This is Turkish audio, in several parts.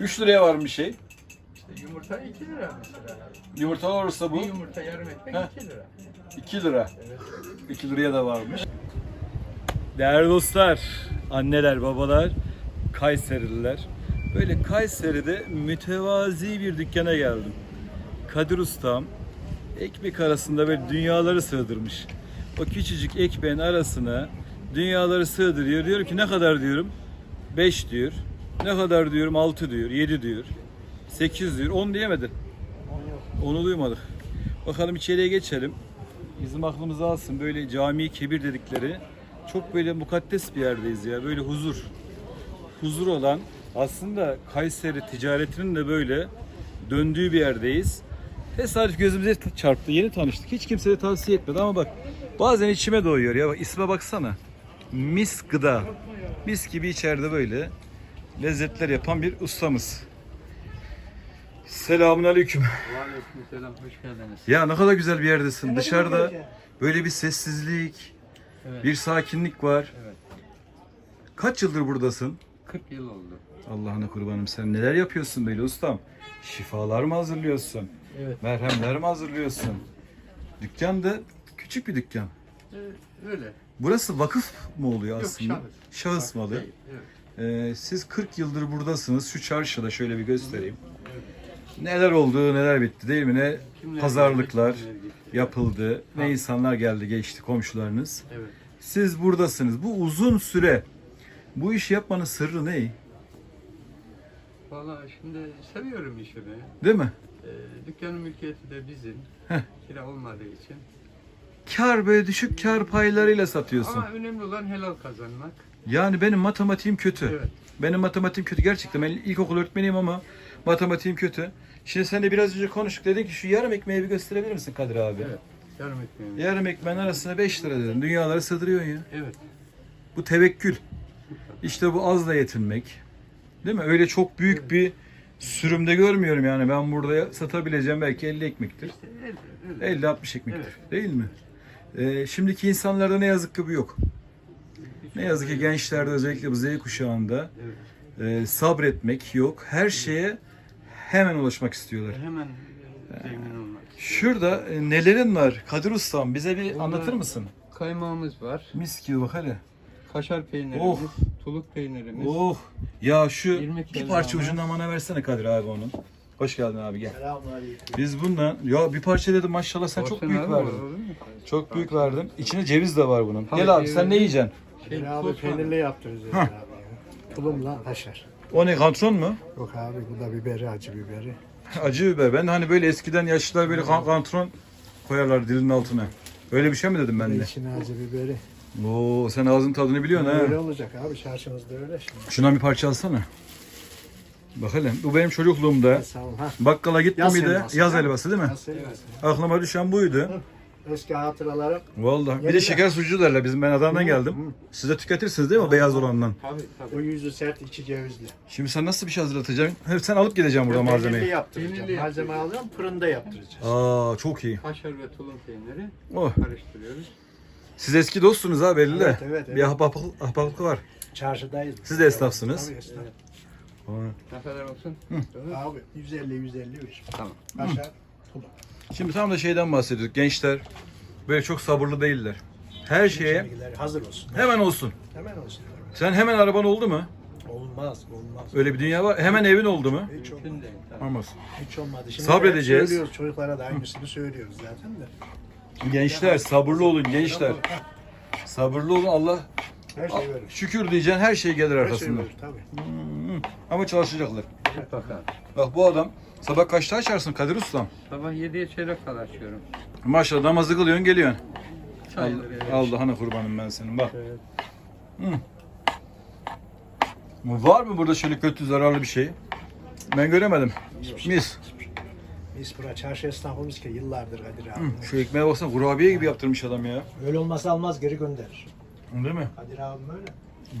3 liraya var bir şey? İşte yumurta 2 lira mesela. Yumurta olursa bu Bir yumurta yarım ekmek Heh. 2 lira. 2 lira. 2 liraya da varmış. Değerli dostlar, anneler, babalar, Kayserililer. Böyle Kayseri'de mütevazi bir dükkana geldim. Kadir Ustam ekmek arasında böyle dünyaları sığdırmış. O küçücük ekmeğin arasına dünyaları sığdırıyor. Diyorum ki ne kadar diyorum? 5 diyor. Ne kadar diyorum? 6 diyor. 7 diyor. 8 diyor. 10 diyemedi. Onu duymadık. Bakalım içeriye geçelim. Bizim aklımızı alsın. Böyle cami kebir dedikleri çok böyle mukaddes bir yerdeyiz ya. Böyle huzur. Huzur olan aslında Kayseri ticaretinin de böyle döndüğü bir yerdeyiz. Tesadüf gözümüze çarptı. Yeni tanıştık. Hiç kimse de tavsiye etmedi ama bak bazen içime doğuyor ya. Bak isme baksana. Mis gıda. Mis gibi içeride böyle lezzetler yapan bir ustamız. Selamun aleyküm. Aleykümselam hoş geldiniz. Ya ne kadar güzel bir yerdesin. Dışarıda böyle bir sessizlik, Evet. bir sakinlik var. Evet. Kaç yıldır buradasın? 40 yıl oldu. Allah'ına kurbanım sen neler yapıyorsun böyle ustam? Şifalar mı hazırlıyorsun? Evet. Merhemler mi hazırlıyorsun? Dükkan da küçük bir dükkan. Ee, öyle. Burası vakıf mı oluyor Yok, aslında? şahıs. Şahıs mı oluyor? Değil, Evet. Ee, siz 40 yıldır buradasınız. Şu çarşıda şöyle bir göstereyim. Neler oldu, neler bitti değil mi? Ne Kimler pazarlıklar geldi, kimler gitti. yapıldı, ne insanlar geldi geçti komşularınız. Evet. Siz buradasınız. Bu uzun süre bu işi yapmanın sırrı ne? Valla şimdi seviyorum işimi. Değil mi? Ee, dükkanın mülkiyeti de bizim. Heh. Kira olmadığı için. Kar böyle düşük kar paylarıyla satıyorsun. Ama önemli olan helal kazanmak. Yani benim matematiğim kötü. Evet. Benim matematiğim kötü gerçekten. Ben ilkokul öğretmeniyim ama matematiğim kötü. Şimdi sen de biraz önce konuştuk. Dedin ki şu yarım ekmeği bir gösterebilir misin Kadir abi? Evet. Yarım ekmeğimiz. Yarım ekmeğin arasına 5 lira dedim. Dünyaları sığdırıyorsun ya. Evet. Bu tevekkül. İşte bu azla yetinmek. Değil mi? Öyle çok büyük bir sürümde görmüyorum yani. Ben burada satabileceğim belki 50 ekmektir. İşte öyle. öyle. 50-60 ekmektir. Değil mi? Ee, şimdiki insanlarda ne yazık ki bu yok. Ne yazık ki gençlerde özellikle bu Z kuşağında e, sabretmek yok. Her şeye hemen ulaşmak istiyorlar. Hemen e, temin olmak. Şurada e, nelerin var? Kadir Ustam bize bir Burada- anlatır mısın? Kaymağımız var. Mis gibi bak hele. Kaşar peynirimiz. Oh. Tuluk peynirimiz. Oh ya şu 20 bir parça ucundan bana versene Kadir abi onun. Hoş geldin abi gel. Selamünaleyküm. Biz bundan ya bir parça dedim maşallah sen çok büyük verdin. Çok büyük verdin. İçine ceviz de var bunun. Gel abi sen ne yiyeceksin? Şey, Bir abi peynirli yaptınız abi. ya. Tulumla haşer. O ne kantron mu? Yok abi bu da biberi acı biberi. Acı biber. Ben de hani böyle eskiden yaşlılar böyle kan- kantron koyarlar dilinin altına. Öyle bir şey mi dedim ben de? içine acı biberi. Oo sen ağzın tadını biliyorsun Öyle ha. olacak abi çarşımızda öyle şimdi. Şundan bir parça alsana. Bak hele bu benim çocukluğumda. Sağ ol. Ha. Bakkala gittim Yaz miydi? helvası. Yaz helvası değil mi? Aklıma düşen buydu. Eski hatıralarım. Vallahi. Bir de şeker sucuğu derler. Bizim ben Adana'dan geldim. Siz de tüketirsiniz değil mi o beyaz olandan? Tabii tabii. yüzü sert içi cevizli. Şimdi sen nasıl bir şey hazırlatacaksın? Hep sen alıp gideceksin burada Peynirli malzemeyi. yaptıracağım. Peynirli Malzeme alacağım fırında yaptıracağız. Aa çok iyi. Kaşar ve tulum peyniri Oh. karıştırıyoruz. Siz eski dostsunuz ha belli de. Evet, evet, evet. Bir ahbaplık, ahbaplık var. Çarşıdayız. Siz de esnafsınız. Tabii esnaf. Ne kadar olsun? Abi 150 153. Tamam. Kaşar. Tulum. Şimdi tam da şeyden bahsediyorduk. Gençler böyle çok sabırlı değiller. Her şeye hazır olsun. hemen olsun. Hemen olsun. Sen hemen araban oldu mu? Olmaz, olmaz. Öyle bir dünya var. Hemen evin oldu mu? Hiç. Tabii. Olmaz. Hiç olmadı. Şimdi Sabredeceğiz. Söylüyoruz çocuklara da aynısını söylüyoruz zaten de. Gençler sabırlı olun gençler. Sabırlı olun Allah Her şey verir. şükür diyeceksin her şey gelir Her şey arkasından. verir tabii. Hı. Ama çalışacaklar. Mutlaka. Bak bu adam sabah kaçta açarsın Kadir Ustam? Sabah 7'ye çeyrek kala açıyorum. Maşallah namazı kılıyorsun geliyorsun. Çayları evet. Allah'ına kurbanım ben senin bak. Evet. Var mı burada şöyle kötü zararlı bir şey? Ben göremedim. Mis. Biz bura çarşı esnafımız ki yıllardır Kadir abi. Hı, Şu ekmeğe baksana kurabiye gibi yaptırmış adam ya. Öyle olmasa almaz geri gönderir. Değil mi? Kadir abim öyle.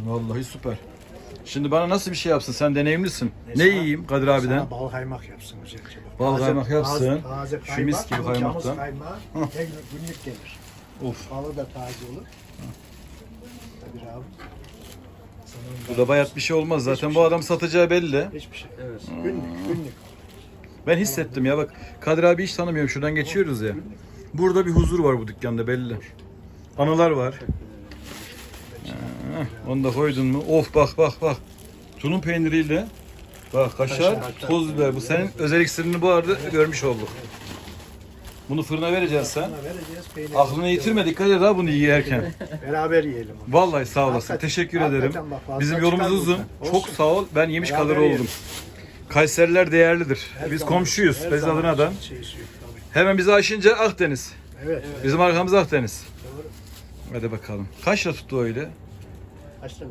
Vallahi süper. Şimdi bana nasıl bir şey yapsın? Sen deneyimlisin. Ne Ne sana- yiyeyim Kadir abiden? Sana bal kaymak yapsın güzelce. bak. Bal kaymak yapsın. Taze, taze Şu mis gibi kaymak, kaymaktan. kaymağı günlük, gelir. Of. Balı da taze olur. Kadir abi. Bu da bayat bir şey olmaz. Zaten bu adam satacağı belli. hiçbir şey. Evet. Günlük, günlük. Ben hissettim ya bak. Kadir abi hiç tanımıyorum. Şuradan geçiyoruz ya. Burada bir huzur var bu dükkanda belli. Anılar var. Ha, onu da koydun mu? Of bak bak bak. Tulum peyniriyle bak kaşar, Kaşar, toz biber. Bu senin özel iksirini bu arada görmüş olduk. Bunu fırına vereceksin sen. Sana vereceğiz peynir. Aklını yitirme dikkat et ha bunu yerken. Beraber yiyelim. onu. Vallahi sağ olasın. Hakikaten- Teşekkür hakikaten ederim. bak, fazla Bizim yolumuz uzun. buradan. Çok Olsun. sağ ol. Ben yemiş Beraber kalır yiyelim. oldum. Kayseriler değerlidir. Her Biz zaman- komşuyuz. her zaman Adana'dan. şeysi yok, tabii. Hemen bizi aşınca Akdeniz. Evet. Bizim arkamız Akdeniz. Doğru. Hadi bakalım. Kaç lira tuttu öyle? Kaç lira?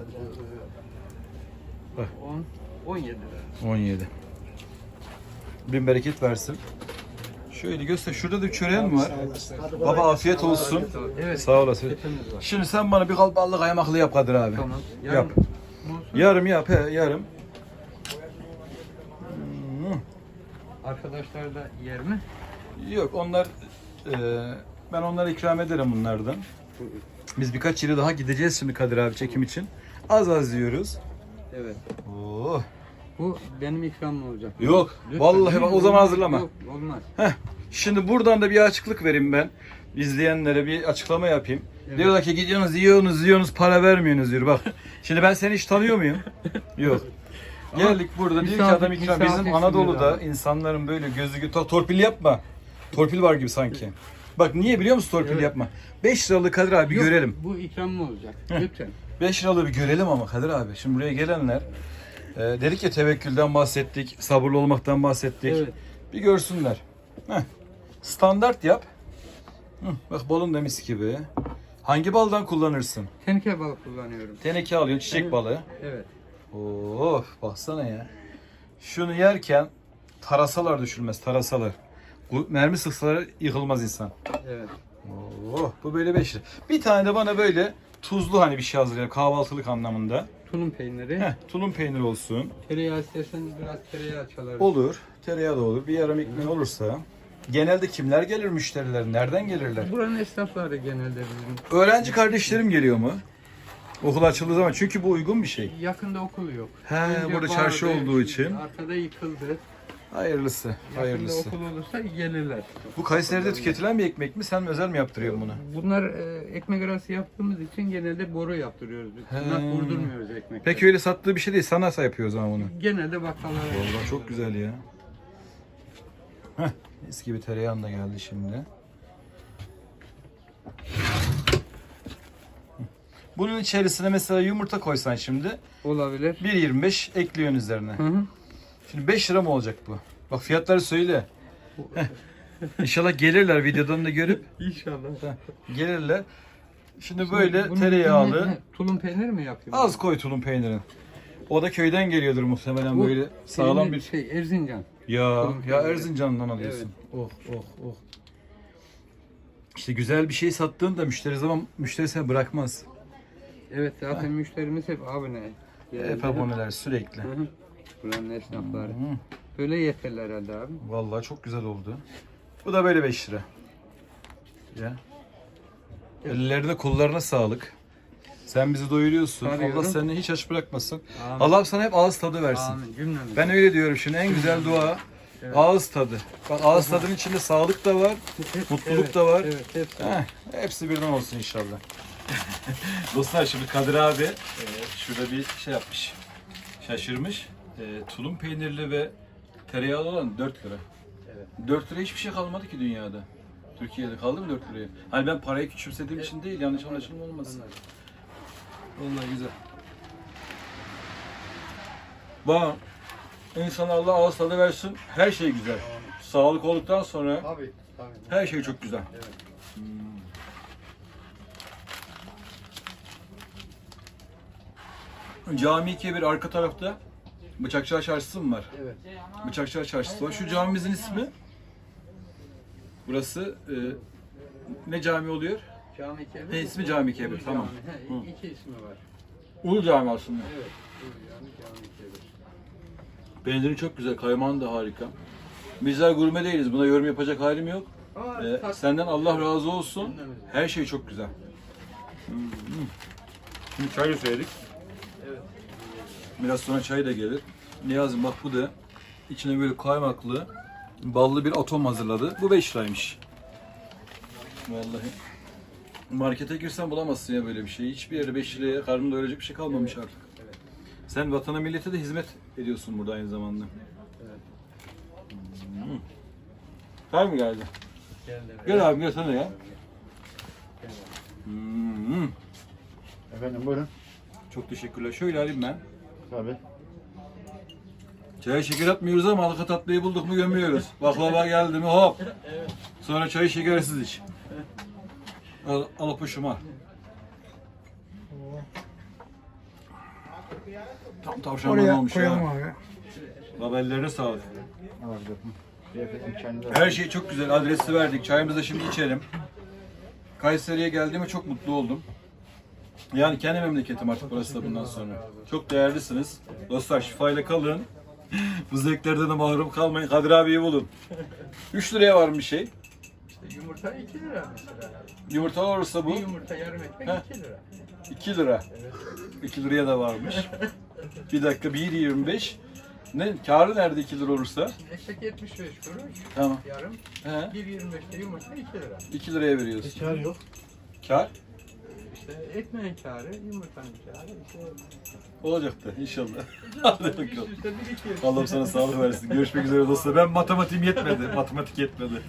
10, 17 lira. 17. Bin bereket versin. Şöyle göster. Şurada da bir çöreğin mi var? Hadi Baba kolay afiyet olsun. Evet. Sağ olasın. Var. Şimdi sen bana bir kalballı kaymaklı yap Kadir abi. Tamam. Yap. Yarın olsun. Yarım yap he yarım. Hmm. Arkadaşlar da yer mi? Yok onlar e, ben onlara ikram ederim bunlardan. Biz birkaç yere daha gideceğiz şimdi Kadir abi çekim için. Az az yiyoruz. Evet. Oo. Bu benim ikramım olacak. Yok, Lütfen. vallahi bak o zaman hazırlama. Yok, olmaz. Heh. Şimdi buradan da bir açıklık vereyim ben. İzleyenlere bir açıklama yapayım. Evet. Diyorlar ki gidiyorsunuz, yiyorsunuz, yiyorsunuz, para vermiyorsunuz diyor. Bak. Şimdi ben seni hiç tanıyor muyum? Yok. Ama Geldik burada diyor ki adam ikram. Bizim Anadolu'da abi. insanların böyle gözü torpil yapma. Torpil var gibi sanki. Bak niye biliyor musun torpil Evet. yapma? 5 liralık Kadir abi bir Yok, görelim. Bu ikramım olacak. Heh. Lütfen. 5 liralığı bir görelim ama Kadir abi. Şimdi buraya gelenler e, dedik ya tevekkülden bahsettik, sabırlı olmaktan bahsettik. Evet. Bir görsünler. Heh. Standart yap. Hı, bak balın da mis gibi. Hangi baldan kullanırsın? Teneke balı kullanıyorum. Teneke alıyorsun, çiçek Evet. balığı. Evet. Of, baksana ya. Şunu yerken tarasalar düşülmez, tarasalar. Bu mermi sıksalar yıkılmaz insan. Evet. Oh, bu böyle 5 lira. Bir tane de bana böyle tuzlu hani bir şey hazırlayalım kahvaltılık anlamında. Tulum peyniri. Heh, tulum peynir olsun. Tereyağı istersen biraz tereyağı çalarız. Olur, tereyağı da olur. Bir yarım ekmeğin olursa. Genelde kimler gelir müşteriler? Nereden gelirler? Buranın esnafları genelde bizim. Öğrenci kardeşlerim geliyor mu? Okul açıldığı zaman çünkü bu uygun bir şey. Yakında okul yok. He, Önce burada çarşı vardı, olduğu için. Arkada yıkıldı. Hayırlısı, hayırlısı. okul olursa gelirler. Bu Kayseri'de tüketilen bir ekmek mi? Sen özel mi yaptırıyorsun bunu? Bunlar e, ekmek arası yaptığımız için genelde boru yaptırıyoruz. biz. He. Tırnak vurdurmuyoruz ekmek. Peki öyle sattığı bir şey değil. Sana yapıyor o zaman bunu? Genelde bakkallara Vallahi çok güzel ya. Heh, mis gibi tereyağın da geldi şimdi. Bunun içerisine mesela yumurta koysan şimdi olabilir. 1.25 ekliyorsun üzerine. Hı hı. Şimdi 5 lira mı olacak bu? Bak fiyatları söyle. İnşallah gelirler videodan da görüp İnşallah. gelirler. Şimdi böyle Bunun tereyağlı Tulum peynir mi yapayım? az koy tulum peynirin. O da köyden geliyordur muhtemelen Bu böyle sağlam peynir bir şey Erzincan. Ya tulum ya peyniri. Erzincan'dan alıyorsun. Oh oh oh. İşte güzel bir şey sattığında müşteri zaman müşteri seni bırakmaz. Evet zaten müşterimiz hep abone. Hep aboneler sürekli. Hı hı. Buranın esnafları. Hı. Böyle yeterler herhalde abi. Vallahi çok güzel oldu. Bu da böyle 5 lira. Ya. Ellerine kollarına sağlık. Sen bizi doyuruyorsun. Arıyorum. Allah seni hiç aç bırakmasın. Amin. Allah sana hep ağız tadı versin. Amin cümlemiz. Ben öyle diyorum şimdi en güzel dua Evet. ağız tadı. Bak ağız tadının içinde sağlık da var, mutluluk Evet, da var. Evet hepsi. Heh, hepsi birden olsun inşallah. Dostlar şimdi Kadir abi e, şurada bir şey yapmış. Şaşırmış. E, tulum peynirli ve tereyağlı olan 4 lira. Evet. 4 lira hiçbir şey kalmadı ki dünyada. Türkiye'de kaldı mı 4 liraya? Hani ben parayı küçümsediğim için değil, yanlış anlaşılma olmasın. Vallahi güzel. Bak, insan Allah ağız tadı versin, her şey güzel. Sağlık olduktan sonra Tabii tabii. her şey çok güzel. Evet. Cami Kebir arka tarafta Bıçakçılar Çarşısı mı var? Evet. Bıçakçılar Çarşısı var. Şu camimizin ismi? Burası e, ne cami oluyor? Cami Kebir. Ne ismi Cami Kebir, Ulu tamam. Cami. He, iki ismi var. Ulu Cami aslında. Evet. Ulu Cami, Cami Kebir. Peyniri çok güzel, kaymağın da harika. Bizler gurme değiliz, buna yorum yapacak halim yok. Ama Ee, senden Allah razı olsun. Her şey çok güzel. Hmm. Şimdi çay da söyledik. Evet. Biraz sonra çay da gelir. Niyazi bak bu da içine böyle kaymaklı ballı bir atom hazırladı. Bu 5 liraymış. Vallahi. Markete girsen bulamazsın ya böyle bir şey. Hiçbir yere 5 liraya karnını doyuracak bir şey kalmamış artık. Sen vatana millete de hizmet ediyorsun burada aynı zamanda. Hmm. Var mı geldi? Gel abi gel sana ya. Hmm. Efendim buyurun. Çok teşekkürler. Şöyle alayım ben. Tabii. Çaya şeker atmıyoruz ama halka tatlıyı bulduk mu gömüyoruz. Baklava geldi mi hop. Sonra çayı şekersiz iç. Al, al poşum al. Tam tavşandan olmuş ya. abi. Sağlık. Her şey çok güzel. Adresi verdik. Çayımızı da şimdi içelim. Kayseri'ye geldiğime çok mutlu oldum. Yani kendi memleketim artık burası da bundan sonra. Çok değerlisiniz. Dostlar şifayla kalın. Bu zevklerden de mahrum kalmayın. Kadir abiyi bulun. 3 liraya var bir şey. İşte yumurta 2 lira mesela. Yumurta olursa bu Bir yumurta yarım ekmek Heh. 2 lira. 2 lira. 2 liraya da varmış. Bir dakika 1.25. Ne? Karı nerede 2 lira olursa? Ekmek 75 kuruş, Tamam. yarım. He. 1.25'te yumurta 2 lira. 2 liraya veriyorsun. Kar yok. Kar İşte ekmeğin kârı, yumurtanın kârı. İşte olacaktı inşallah. Hadi bakalım. üst üste birikiyor. Allah'ım sana sağlık versin. Görüşmek üzere dostlar. Ben matematiğim yetmedi. Matematik yetmedi.